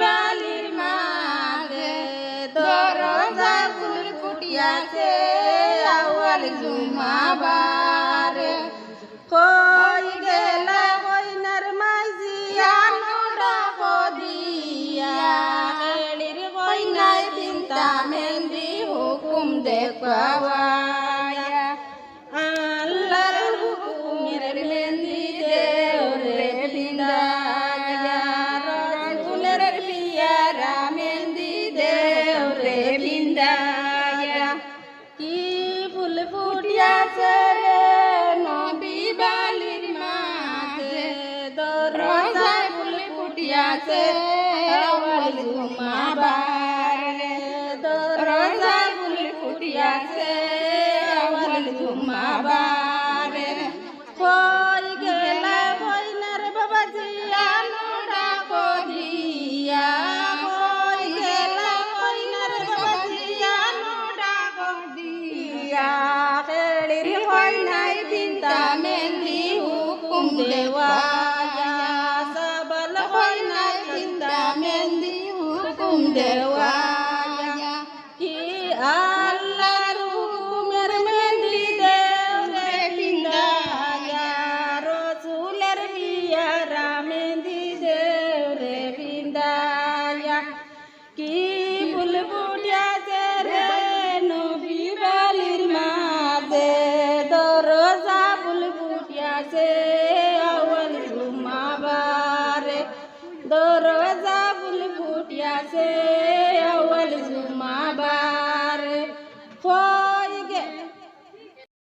বালির মাঝে দরজা ফুল কুটিয়াছে, আউয়াল জুমাবারে কই গেলা কইনার মাইজিয়া নোড়া বদিয়া। এড়ির কইনাই তিনটা মেহেন্দি হুকুম দেখবায়া আছে জুমাবারে দরজা গুলি ফুটিয়াছে আমার জুমাবারে কই গেলা কইনার বাবা জিয়া নোটা কদিয়া কই গেলা কইনার বাবা জিয়া নোটা কদিয়া খেলির কইনাই চিন্তা মেন্দি হুকুম দেওয়া দেওয়ায়া কি আল্লাহর হুকুমের মেহেন্দি দেও রে বিন্দায়া রসুলের বিয়ারা মেহেন্দি দেও রে বিন্দায়া কি ফুল ফুটিয়াছে রে নবী বালির মাঝে। দরজা ফুল ফুটিয়াছে দরজা ফুল ফুটিয়াছে